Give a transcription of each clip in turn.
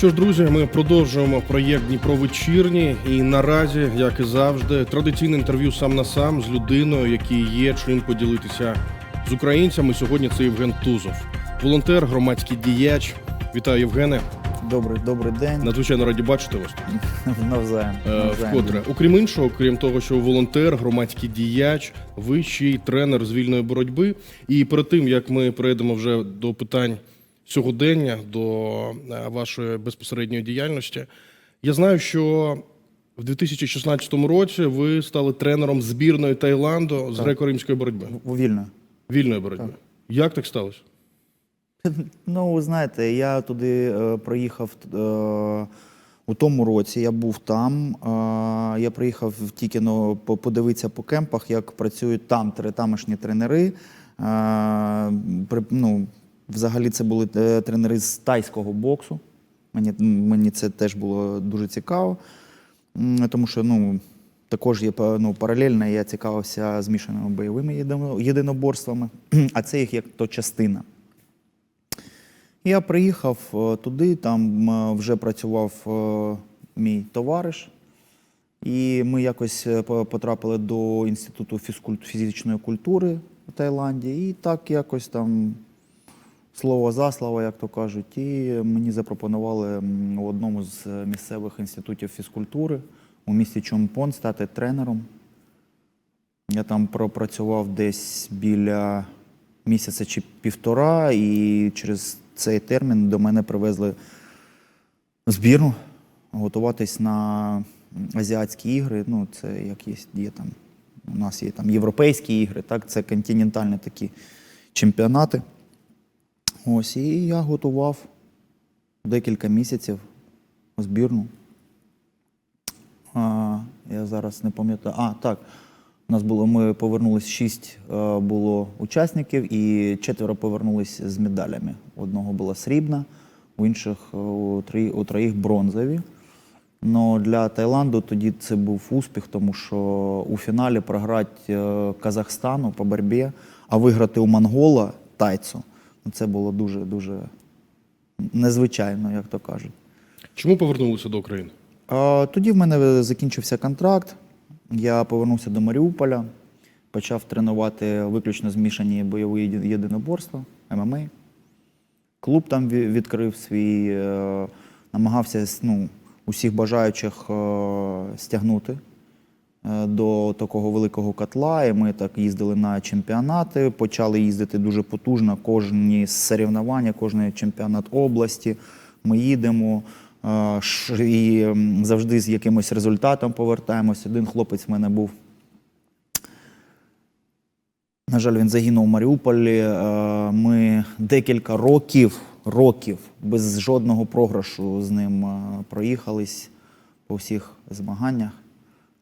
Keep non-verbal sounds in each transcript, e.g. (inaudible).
Що ж, друзі, ми продовжуємо проєкт Дніпро вечірні. І наразі, як і завжди, традиційне інтерв'ю сам на сам з людиною, який є чим поділитися з українцями. Сьогодні це Євген Тузов, волонтер, громадський діяч. Вітаю, Євгене. Добрий, добрий день. Надзвичайно раді бачити вас. тут. (laughs) Навзаєм. Е, навзаєм. Вкотре, окрім іншого, крім того, що волонтер, громадський діяч, ви ще й тренер з вільної боротьби. І перед тим як ми перейдемо вже до питань сьогодення, до е, вашої безпосередньої діяльності, я знаю, що в 2016 році ви стали тренером збірної Таїланду з греко-римської боротьби, Вільно. вільної боротьби. Як так сталося? (laughs) Ну, ви знаєте, я туди е, приїхав е, у тому році, я був там. Е, я приїхав тільки ну, по- подивитися по кемпах, як працюють там тамошні тренери. Е, при, ну, взагалі це були е, тренери з тайського боксу. Мені, мені це теж було дуже цікаво, тому що ну, також є ну, паралельно я цікавився змішаними бойовими єдиноборствами, (clears throat) а це їх як то частина. Я приїхав е, туди, там е, вже працював мій товариш, і ми якось потрапили до Інституту фізичної культури в Таїланді. І так якось там слово за слово, як то кажуть. І мені запропонували у одному з е, місцевих інститутів фізкультури у місті Чонпон стати тренером. Я там пропрацював десь біля місяця чи півтора, і через цей термін до мене привезли збірну готуватись на азіатські ігри. Ну, це як є, є там. У нас є там європейські ігри, так, це континентальні такі чемпіонати. Ось, і я готував декілька місяців збірну. А, я зараз не пам'ятаю. А, так. У нас було, ми повернулись шість е, було учасників, і четверо повернулись з медалями. У одного була срібна, у інших е, у, три, у троїх бронзові. Но для Таїланду тоді це був успіх, тому що у фіналі програти е, Казахстану по боротьбі, а виграти у Монгола тайцу, ну, це було дуже дуже незвичайно, як то кажуть. Чому повернулися до України? А, Тоді в мене закінчився контракт. Я повернувся до Маріуполя, почав тренувати виключно змішані бойові єдиноборства, ММА. Клуб там відкрив свій, е, намагався ну, усіх бажаючих е, стягнути до такого великого котла. І ми так їздили на чемпіонати, почали їздити дуже потужно. Кожні соревнування, кожен чемпіонат області. Ми їдемо е, і завжди з якимось результатом повертаємось. Один хлопець в мене був. На жаль, він загинув у Маріуполі. Е, Ми декілька років, років без жодного програшу з ним е, проїхались по всіх змаганнях.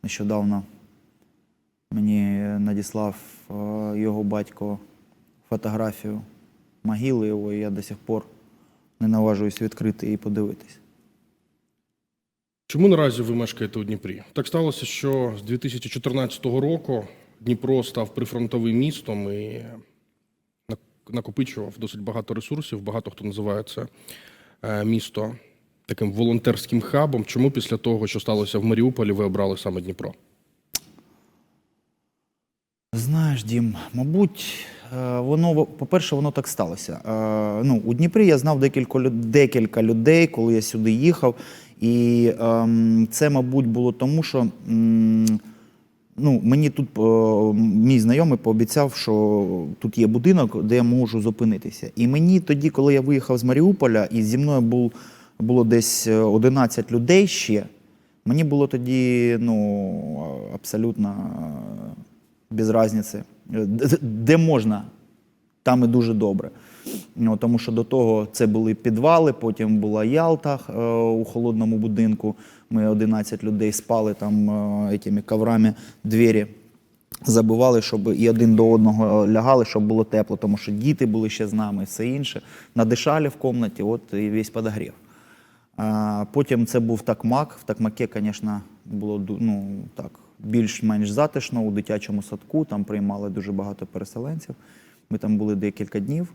Нещодавно мені надіслав е, його батько фотографію могили його, і я до сих пор не наважуюсь відкрити і подивитись. Чому наразі ви мешкаєте у Дніпрі? Так сталося, що з 2014 року Дніпро став прифронтовим містом і накопичував досить багато ресурсів. Багато хто називає це е, місто таким волонтерським хабом. Чому після того, що сталося в Маріуполі, ви обрали саме Дніпро? Знаєш, Дім, мабуть, е, воно, по-перше, воно так сталося. Е, Ну, у Дніпрі я знав декілька, декілька людей, коли я сюди їхав. І ем, це, мабуть, було тому, що ну, мені тут е, мій знайомий пообіцяв, що тут є будинок, де я можу зупинитися. І мені тоді, коли я виїхав з Маріуполя, і зі мною був, було десь е, 11 людей ще, мені було тоді ну, абсолютно е, без різниці, Е, де- можна, там і дуже добре. Ну, тому що до того це були підвали, потім була Ялта е, у холодному будинку. Ми 11 людей спали там е, этими коврами двері. Забивали, щоб і один до одного лягали, щоб було тепло, тому що діти були ще з нами все інше. Надишали в кімнаті, от і весь подогрів. Потім це був такмак. В такмаке, звісно, було ну, так, більш-менш затишно у дитячому садку. Там приймали дуже багато переселенців. Ми там були декілька днів.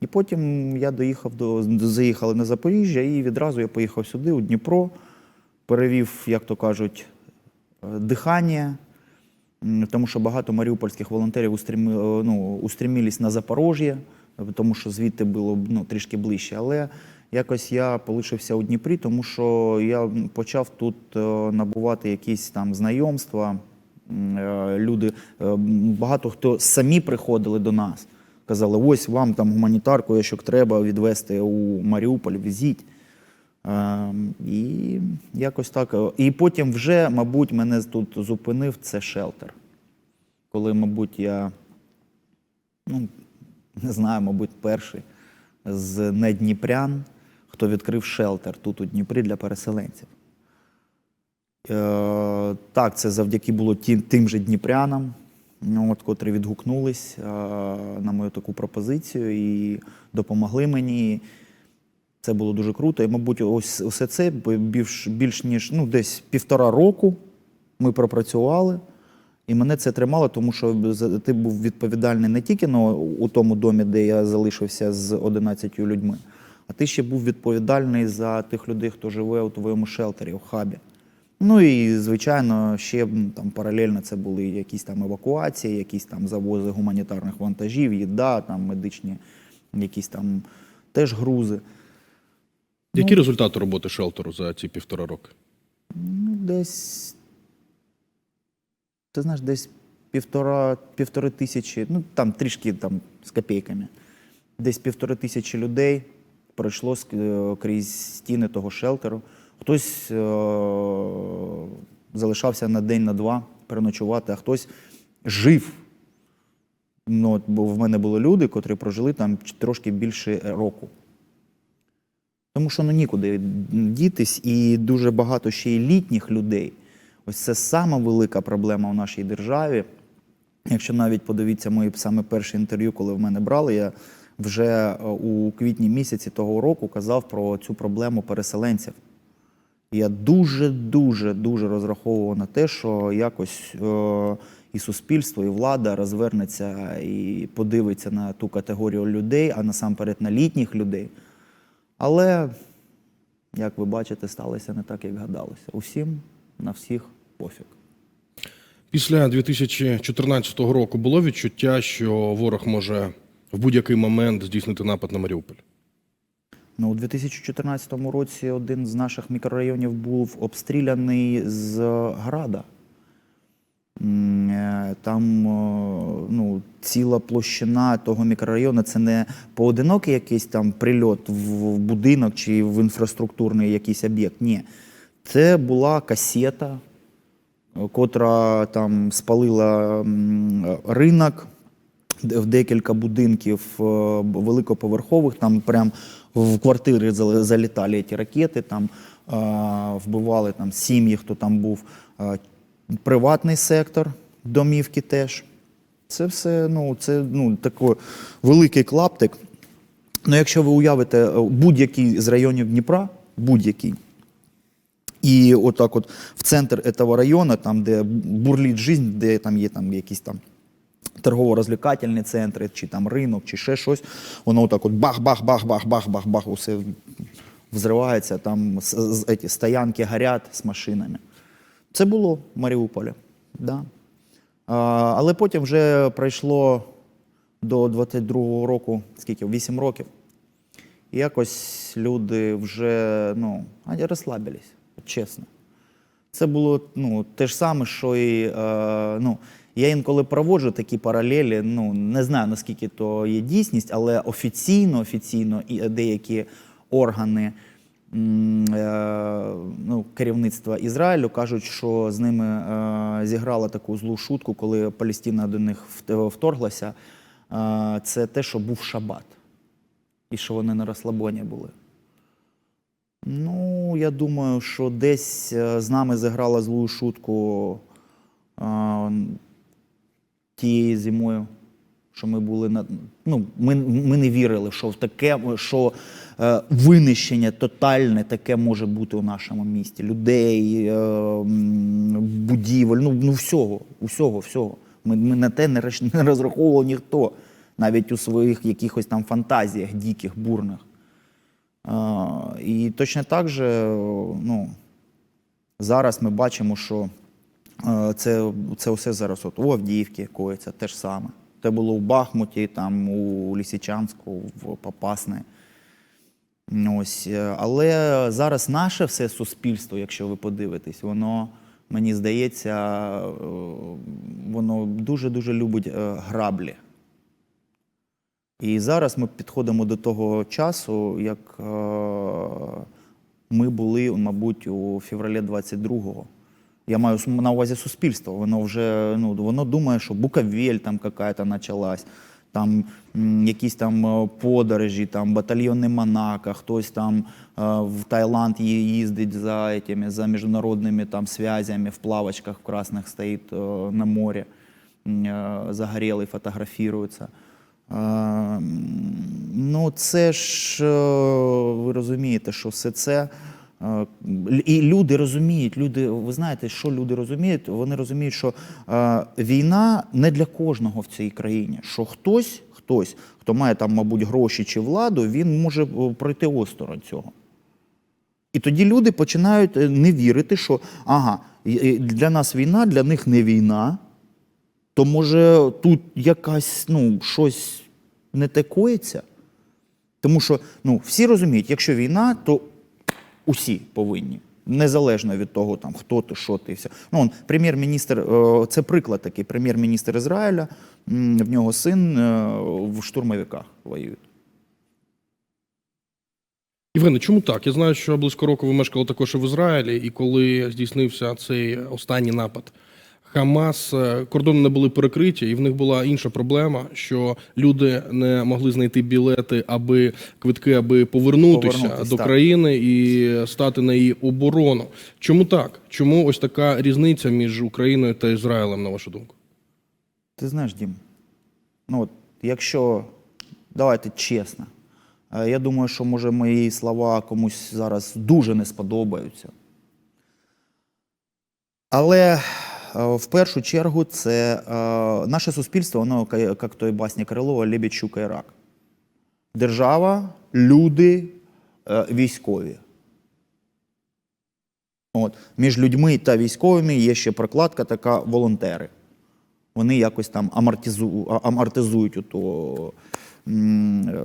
І потім я доїхав до заїхали на Запоріжжя, і відразу я поїхав сюди, у Дніпро, перевів, як то кажуть, е, дихання, тому що багато маріупольських волонтерів устрімі, е, ну, устремились на Запоріжжя, тому що звідти було ну, трішки ближче. Але якось я полишився у Дніпрі, тому що я почав тут е, набувати якісь там знайомства. Е, Люди, е, багато хто самі приходили до нас, казали: ось вам там гуманітарку, якщо треба відвести у Маріуполь, візіть. Е, І якось так. І потім вже, мабуть, мене тут зупинив це шелтер. Коли, мабуть, я ну, не знаю, мабуть, перший з недніпрян, хто відкрив шелтер тут у Дніпрі для переселенців. Е, так, це завдяки було тим, тим же дніпрянам, ну, от, котрі відгукнулись е, на мою таку пропозицію і допомогли мені. Це було дуже круто. І, мабуть, ось усе це більш, більш ніж ну, десь півтора року ми пропрацювали. І мене це тримало, тому що ти був відповідальний не тільки ну, у тому домі, де я залишився з 11 людьми, а ти ще був відповідальний за тих людей, хто живе у твоєму шелтері, у хабі. Ну і, звичайно, ще там паралельно це були якісь там евакуації, якісь там завози гуманітарних вантажів, їда, там медичні якісь там теж грузи. Які результати роботи шелтеру за ці півтора роки? Ну, десь. Ти знаєш, десь півтора, півтори тисячі, ну там трішки там з копійками. Десь півтори тисячі людей пройшло е, крізь стіни того шелтеру. Хтось е- залишався на день, на два переночувати, а хтось жив. Ну, бо в мене були люди, котрі прожили там трошки більше року. Тому що ну нікуди дітись, і дуже багато ще й літніх людей. Ось це сама велика проблема в нашій державі. Якщо навіть подивіться мої саме перші інтерв'ю, коли в мене брали, я вже е, у квітні місяці того року казав про цю проблему переселенців. Я дуже, дуже, дуже розраховував на те, що якось е, і суспільство, і влада розвернеться і подивиться на ту категорію людей, а насамперед на літніх людей. Але, як ви бачите, сталося не так, як гадалося. Усім на всіх пофіг. Після 2014 року було відчуття, що ворог може в будь-який момент здійснити напад на Маріуполь. Ну, у 2014 році один з наших мікрорайонів був обстріляний з града. Е, Там е, ну, ціла площина того мікрорайону це не поодинокий якийсь там прильот в будинок чи в інфраструктурний якийсь об'єкт. Ні. Це була касета, котра там спалила ринок, в декілька будинків е, великоповерхових, там прям в квартири залітали ці ракети, там е, вбивали там сім'ї, хто там був. Е, Приватний сектор, домівки теж. Це все, ну, це ну, такий великий клаптик. Ну, якщо ви уявите будь-який з районів Дніпра, будь-який, і отак от в центр цього району, там, де бурлить життя, де там є там якісь там торгово-розвлекательні центри, чи там ринок, чи ще щось, воно отак от бах-бах-бах-бах-бах-бах-бах, усе взривається, там еті, стоянки горять з машинами. Це було в Маріуполі. Да. А, але потім вже пройшло до 22-го року, скільки? 8 років. І якось люди вже ну, розслабились, чесно. Це було ну, те ж саме, що і е, ну, я інколи проводжу такі паралелі. Ну, не знаю, наскільки то є дійсність, але офіційно, офіційно і деякі органи е, ну, керівництва Ізраїлю кажуть, що з ними е, зіграла таку злу шутку, коли Палестина до них вторглася. Е, це те, що був шабат, і що вони на розслабоні були. Ну, я думаю, що десь з нами зіграла злу шутку тією зимою, що ми були на. Ну, ми, ми не вірили, що таке, що е, винищення тотальне таке може бути у нашому місті. Людей, е, будівель, ну, ну всього, усього, всього. Ми, ми на те не, роз- (laughs) не розраховував ніхто. навіть у своїх якихось там фантазіях диких, бурних. А, і точно так же, ну, зараз ми бачимо, що е, це, це все зараз от у Авдіївці коїться те ж саме. Це було у Бахмуті, там, у Лісичанську, в Попасне. Ось. е, Але зараз наше все суспільство, якщо ви подивитесь, воно, мені здається, е, воно дуже-дуже любить е, граблі. І зараз ми підходимо до того часу, як е, ми були, мабуть, у февралі 22-го. Я маю на увазі суспільство. Воно вже ну, воно думає, що Буковель там какая-то почалась, там якісь там е, подорожі, там батальйони Монако, хтось там е, в Таїланд їздить за, этими, за міжнародними там связями, в плавочках в красних стоїть е, на морі, загорілий, фотографірується. Ну, це ж ви розумієте, що все це. Е, І люди розуміють, люди, ви знаєте, що люди розуміють? Вони розуміють, що е, війна не для кожного в цій країні. Що хтось, хтось, хто має там, мабуть, гроші чи владу, він може е, пройти осторонь цього. І тоді люди починають не вірити, що ага, для нас війна, для них не війна, то може тут якась ну, щось не те коїться. Тому що ну, всі розуміють, якщо війна, то усі повинні. Незалежно від того, там, хто ти, що ти, все. Ну, он, прем'єр-міністр, е, це приклад такий, прем'єр-міністр Ізраїля, в нього син е, в штурмовиках воює. Євгене, чому так? Я знаю, що близько року ви мешкали також і в Ізраїлі, і коли здійснився цей останній напад. Хамас е, кордони не були перекриті, і в них була інша проблема, що люди не могли знайти білети, аби квитки, аби повернутися Повернутись, до так. країни і стати на її оборону. Чому так? Чому ось така різниця між Україною та Ізраїлем, на вашу думку? Ти знаєш, Дім, ну от, якщо давайте чесно, е, я думаю, що може мої слова комусь зараз дуже не сподобаються. Але в першу чергу це е, наше суспільство, воно як той басні Крилова, лебідь, щука і рак. Держава, люди, е, військові. От. Між людьми та військовими є ще прокладка така волонтери вони якось там амортизу, амортизують то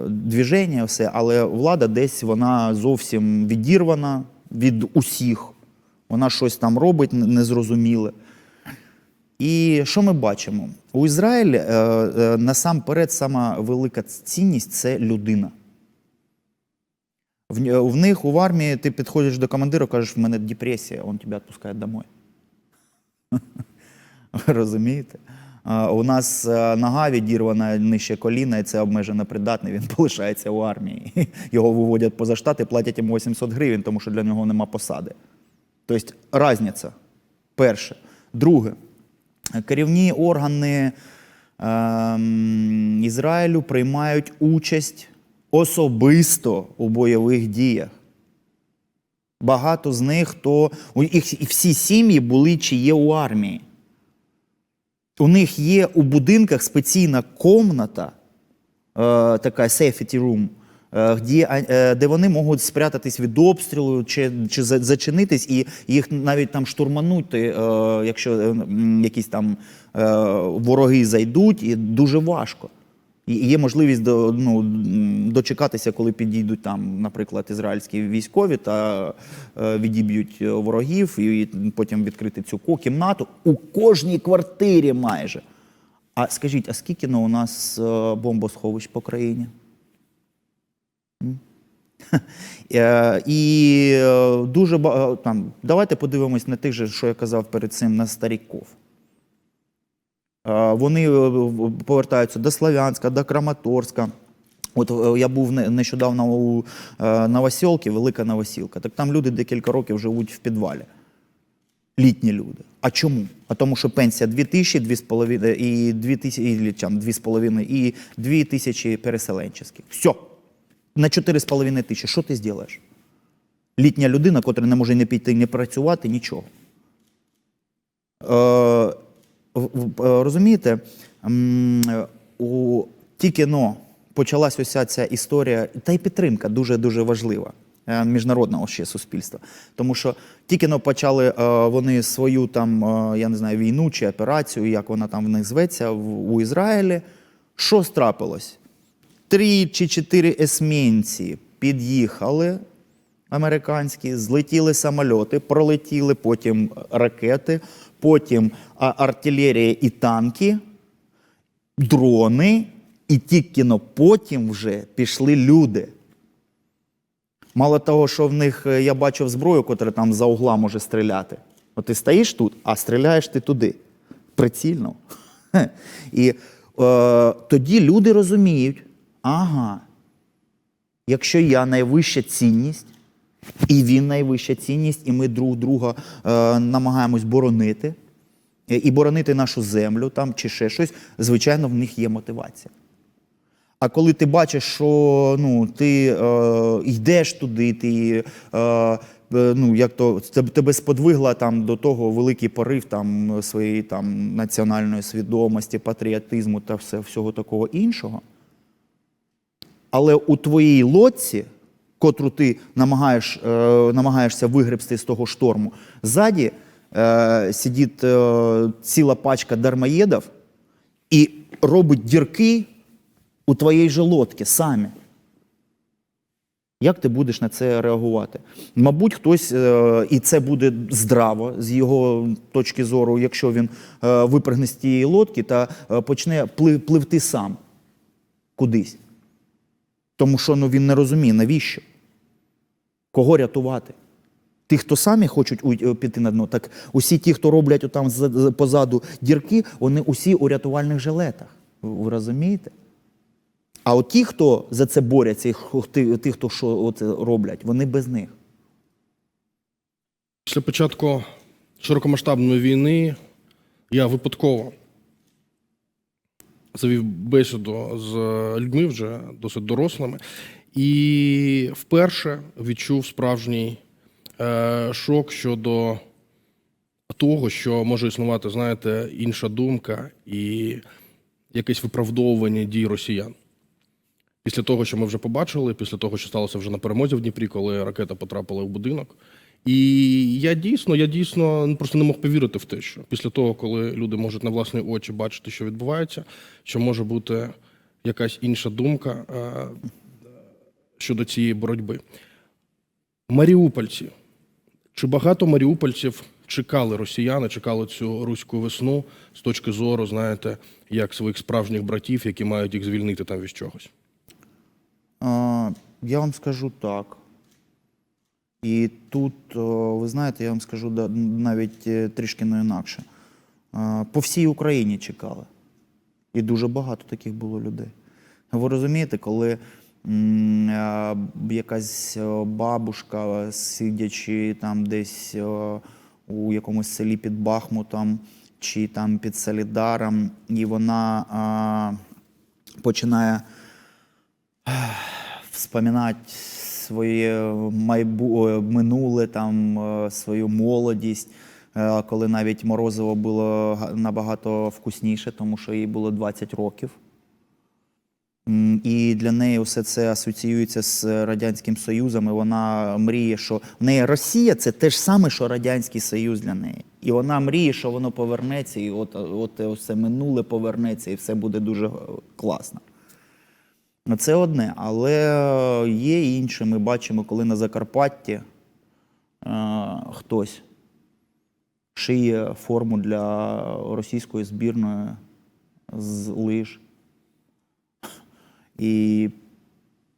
движення, все, але влада десь вона зовсім відірвана від усіх. Вона щось там робить незрозуміле. І що ми бачимо? У Ізраїлі е, е, насамперед сама велика цінність це людина. В, н- в них у армії ти підходиш до командира, кажеш, в мене депресія, він тебе відпускає домой. (laughs) Розумієте? У нас е, нога відірвана нижче коліна, і це обмежено придатний, він (laughs) полишається у армії. (laughs) Його виводять поза штати, платять йому 800 гривень, тому що для нього нема посади. Тобто різниця. Перше. Друге, керівні органи ем, Ізраїлю приймають участь особисто у бойових діях. Багато з них, у їх всі сім'ї були чи є у армії. У них є у будинках спеційна комната, е, така safety room, е, де, е, де вони можуть спрятатись від обстрілу чи, чи зачинитись, і їх навіть там штурманути, е, якщо е, якісь там е, вороги зайдуть, і дуже важко. І є можливість до, ну, дочекатися, коли підійдуть там, наприклад, ізраїльські військові та е, відіб'ють е, ворогів, і потім відкрити цю кімнату у кожній квартирі майже. А скажіть, а скільки ну, у нас е, бомбосховищ по країні? (laughs) Е, І е, дуже е, там, давайте подивимось на тих же, що я казав перед цим, на старіков. Вони повертаються до Слов'янська, до Краматорська. От я був нещодавно у Новосілки, Велика Новосілка. Так там люди декілька років живуть в підвалі. Літні люди. А чому? А тому, що пенсія 2 тисячі, 2,5 і 2 тисячі, і, 2,5 і 2 тисячі переселенчих. Все. На 4,5 тисячі. Що ти зробиш? Літня людина, котра не може не піти, не працювати, нічого. Е, е, розумієте, у тільки но почалась уся ця історія, та й підтримка дуже дуже важлива е, міжнародного ще суспільства. Тому що тільки но почали е, вони свою там, я не знаю, війну чи операцію, як вона там в них зветься, у Ізраїлі. Що страпилось? Три чи чотири есмінці під'їхали американські, злетіли самольоти, пролетіли потім ракети, потім артилерія і танки, дрони, і тільки потім вже пішли люди. Мало того, що в них е, я бачив зброю, котра там за угла може стріляти. От ти стоїш тут, а стріляєш ти туди. Прицільно. (laughs) І е, тоді люди розуміють, ага, якщо я найвища цінність, і він найвища цінність, і ми друг друга е, намагаємось боронити, е, і боронити нашу землю там чи ще щось, звичайно, в них є мотивація. А коли ти бачиш, що ну, ти е, йдеш туди, ти, е, ну, як то, тебе сподвигла там, до того великий порив там, своєї там, національної свідомості, патріотизму та все, всього такого іншого. Але у твоїй лодці, котру ти намагаєш, е, намагаєшся вигребсти з того шторму, ззаді е, сидить е, ціла пачка дармоєдів і робить дірки у твоїй же лодці самі. Як ти будеш на це реагувати? Мабуть, хтось, е, і це буде здраво з його точки зору, якщо він е, випрыгне з тієї лодки та е, почне пливти сам кудись. Тому що ну, він не розуміє, навіщо? Кого рятувати? Тих, хто самі хочуть е, піти на дно, так усі ті, хто роблять з- позаду дірки, вони усі у рятувальних жилетах. Ви розумієте? А от ті, хто за це борються, і ті, ті, хто що роблять, вони без них. Після початку широкомасштабної війни я випадково завів бесіду з людьми вже досить дорослими, і вперше відчув справжній е, шок щодо того, що може існувати, знаєте, інша думка і якесь виправдовування дій росіян. Після того, що ми вже побачили, після того, що сталося вже на перемозі в Дніпрі, коли ракета потрапила в будинок. І я дійсно, я дійсно просто не мог повірити в те, що після того, коли люди можуть на власні очі бачити, що відбувається, що може бути якась інша думка е, щодо цієї боротьби. Маріупольці. Чи багато маріупольців чекали росіяни, чекали цю руську весну з точки зору, знаєте, як своїх справжніх братів, які мають їх звільнити там від чогось? А, Я вам скажу так. І тут, ви знаєте, я вам скажу навіть е, трішки не інакше. По всій Україні чекали. І дуже багато таких було людей. Ви розумієте, коли якась бабушка, сидячи там десь у якомусь селі під Бахмутом чи там під Солідаром, і вона починає вспоминати своє майбу... е, минуле, там, е, свою молодість, е, коли навіть морозиво було набагато вкусніше, тому що їй було 20 років. І для неї все це асоціюється з Радянським Союзом, і вона мріє, що в неї Росія це те ж саме, що Радянський Союз для неї. І вона мріє, що воно повернеться, і от, от все минуле повернеться, і все буде дуже е, класно. Це одне, але є інше. Ми бачимо, коли на Закарпатті е, хтось шиє форму для російської збірної з лиж. І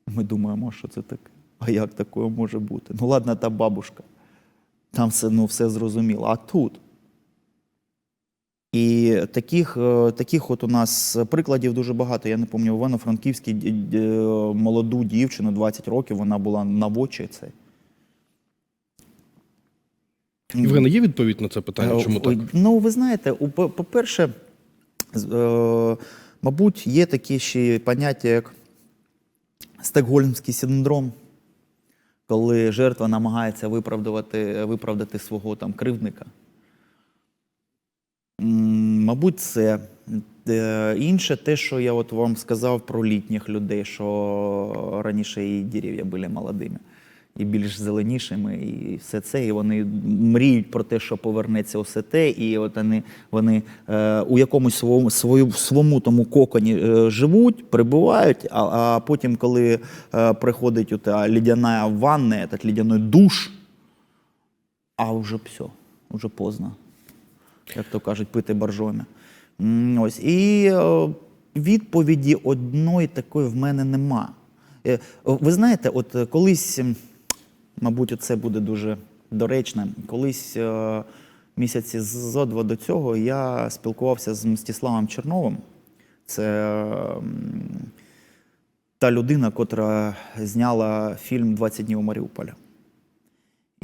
ми думаємо, що це таке. А як таке може бути? Ну, ладно, та бабушка. Там все, ну, все зрозуміло. А тут? І таких, е, таких от у нас прикладів дуже багато. Я не пам'ятаю, в Івано-Франківській д- молоду дівчину 20 років, вона була на вочі це. Євгене, є відповідь на це питання? Е, Чому так? Ну, ви знаєте, по- по-перше, е, мабуть, є такі ще поняття, як стокгольмський синдром, коли жертва намагається виправдати, виправдати свого там кривдника. Мабуть, це. Е, Інше те, що я от вам сказав про літніх людей, що раніше і дерев'я були молодими, і більш зеленішими, і все це. І вони мріють про те, що повернеться усе те, і от вони, вони е, у якомусь своєму, свою, своєму тому коконі е, живуть, перебувають, а, а потім, коли е, приходить ота лідяна ванна, лідяний душ, а вже все, вже поздно як то кажуть, пити боржомі. Ось. І е, відповіді одної такої в мене нема. Е, Ви знаєте, от е, колись, мабуть, це буде дуже доречно, колись місяці зо два до цього я спілкувався з Мстиславом Черновим. Це та людина, котра зняла фільм «20 днів у Маріуполі.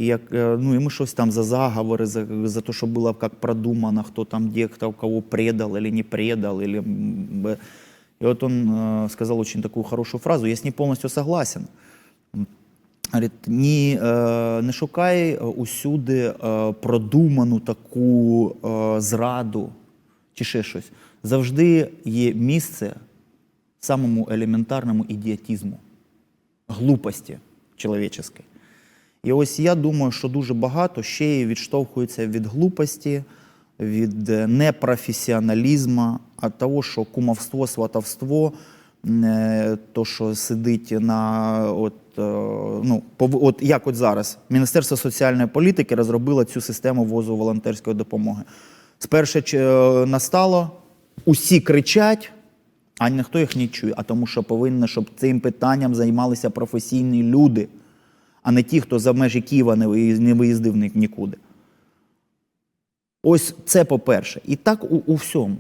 І як, е, ну, ми щось там за заговори, за, за те, що було як продумано, хто там де, хто кого предал или не предал. Или, и вот он э, сказал очень такую хорошую фразу, я с ней полностью согласен. Говорить, ні, е, не шукай е, усюди е, продуману таку е, зраду чи ще щось. Завжди є місце самому елементарному ідіотизму, глупості чоловіческой. І ось я думаю, що дуже багато ще й відштовхується від глупості, від е, непрофесіоналізму, від того, що кумовство, сватовство, е, то, що сидить на от, е, ну, от як от зараз Міністерство соціальної політики розробило цю систему возу волонтерської допомоги. Спершу е, настало, усі кричать, а ніхто їх не чує, а тому, що повинно, щоб цим питанням займалися професійні люди, а не ті, хто за межі Києва не виїз- не виїздив нікуди. Ось це по-перше. І так у, у всьому.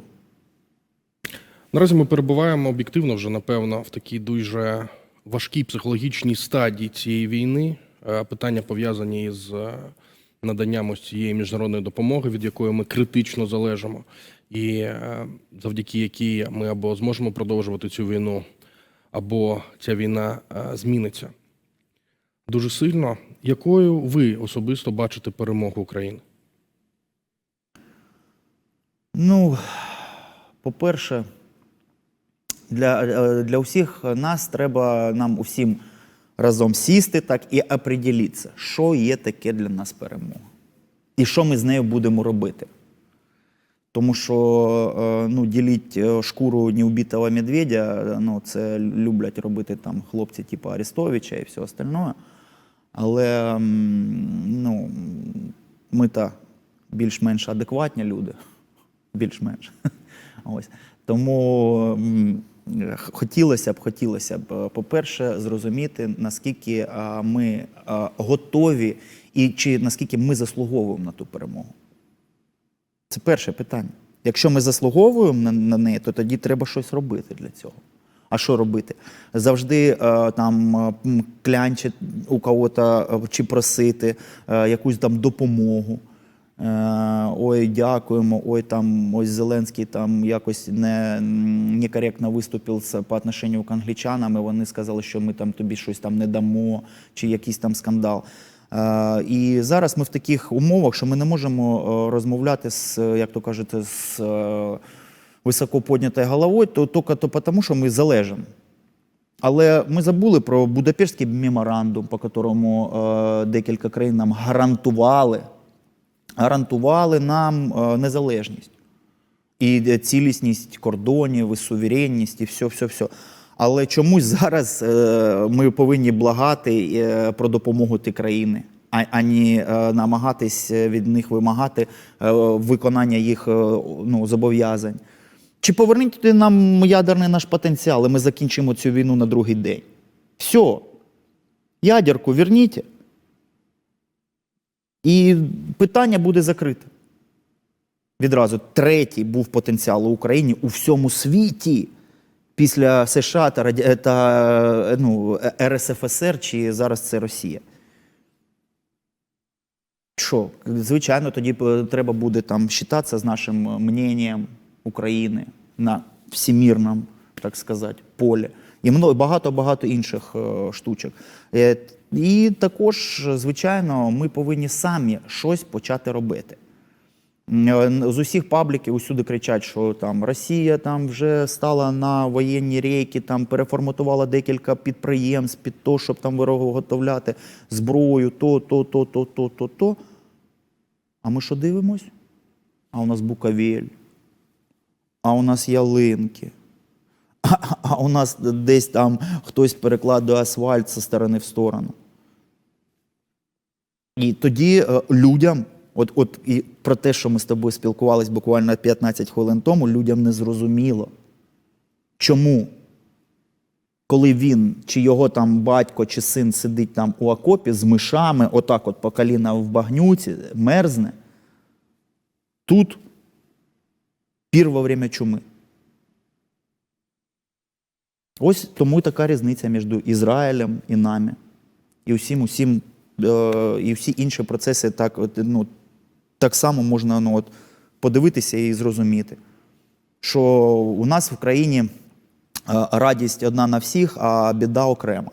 Наразі ми перебуваємо об'єктивно вже, напевно, в такій дуже важкій психологічній стадії цієї війни. Е, Питання пов'язані з е, наданням ось цієї міжнародної допомоги, від якої ми критично залежимо, і е, завдяки якій ми або зможемо продовжувати цю війну, або ця війна зміниться дуже сильно. Якою ви особисто бачите перемогу України? Ну, по-перше, для, е, для усіх нас треба нам усім разом сісти так і оприділитися, що є таке для нас перемога. І що ми з нею будемо робити. Тому що е, ну, діліть е, шкуру неубитого медведя, ну, це люблять робити там хлопці типу Арестовича і все остальне. Але ну, ми та більш-менш адекватні люди. Більш-менш. (laughs) Ось. Тому хотілося б, хотілося б, е, по-перше, зрозуміти, наскільки ми готові і чи наскільки ми заслуговуємо на ту перемогу. Це перше питання. Якщо ми заслуговуємо на неї, то тоді треба щось робити для цього. А що робити? Завжди е, там клянчити у кого-то е, чи просити е, якусь там допомогу. Ой, дякуємо, ой, там ось Зеленський там якось не, некоректно виступив по отношенню к англічанам, і вони сказали, що ми там тобі щось там не дамо, чи якийсь там скандал. І зараз ми в таких умовах, що ми не можемо розмовляти з, як то кажете, з високо піднятою головою, то тільки то тому, що ми залежимо. Але ми забули про Будапештський меморандум, по якому е, декілька країн нам гарантували, гарантували нам е, незалежність і е, цілісність кордонів, і суверенність, і все, все, все. Але чомусь зараз е, ми повинні благати е, про допомогу ті країни, а, ані е, намагатись від них вимагати е, виконання їх е, ну, зобов'язань. Чи поверніть нам ядерний наш потенціал, і ми закінчимо цю війну на другий день. Все. Ядерку верніть. І питання буде закрите. Відразу третій був потенціал у Україні у всьому світі після США та, Раді... та ну, РСФСР, чи зараз це Росія. Що? Звичайно, тоді треба буде там считатися з нашим мненням України на всемірному, так сказати, полі. І багато-багато інших е, штучок. Е, І також, звичайно, ми повинні самі щось почати робити. З усіх пабліків усюди кричать, що там Росія там вже стала на воєнні рейки, там переформатувала декілька підприємств під то, щоб там виготовляти зброю, то, то, то, то, то, то, то. А ми що дивимось? А у нас Буковель, а у нас ялинки. А, (laughs) а у нас десь там хтось перекладує асфальт зі сторони в сторону. І тоді е, людям, от, от і про те, що ми з тобою спілкувалися буквально 15 хвилин тому, людям не зрозуміло. Чому? Коли він, чи його там батько, чи син сидить там у окопі з мишами, отак от по коліна в багнюці, мерзне, тут пір во время чуми. Ось тому і така різниця між Ізраїлем і нами. І усім, усім, е, і всі інші процеси так, ну, так само можна ну, от, подивитися і зрозуміти, що у нас в країні е, радість одна на всіх, а біда окрема.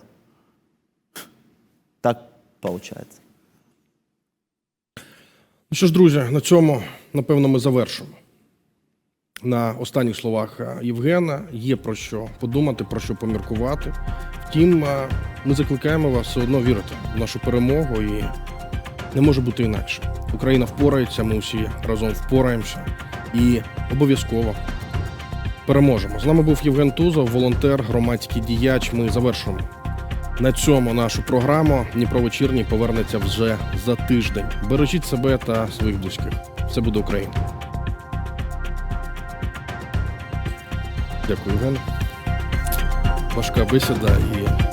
Так виходить. Ну що ж, друзі, на цьому напевно ми завершимо. На останніх словах е, Євгена є про що подумати, про що поміркувати. Втім, е, ми закликаємо вас все одно вірити в нашу перемогу і не може бути інакше. Україна впорається, ми усі разом впораємося і обов'язково переможемо. З нами був Євген Тузов, волонтер, громадський діяч. Ми завершуємо на цьому нашу програму. Дніпро вечірній повернеться вже за тиждень. Бережіть себе та своїх близьких. Все буде Україна. Дякую, Євген. Важка бесіда і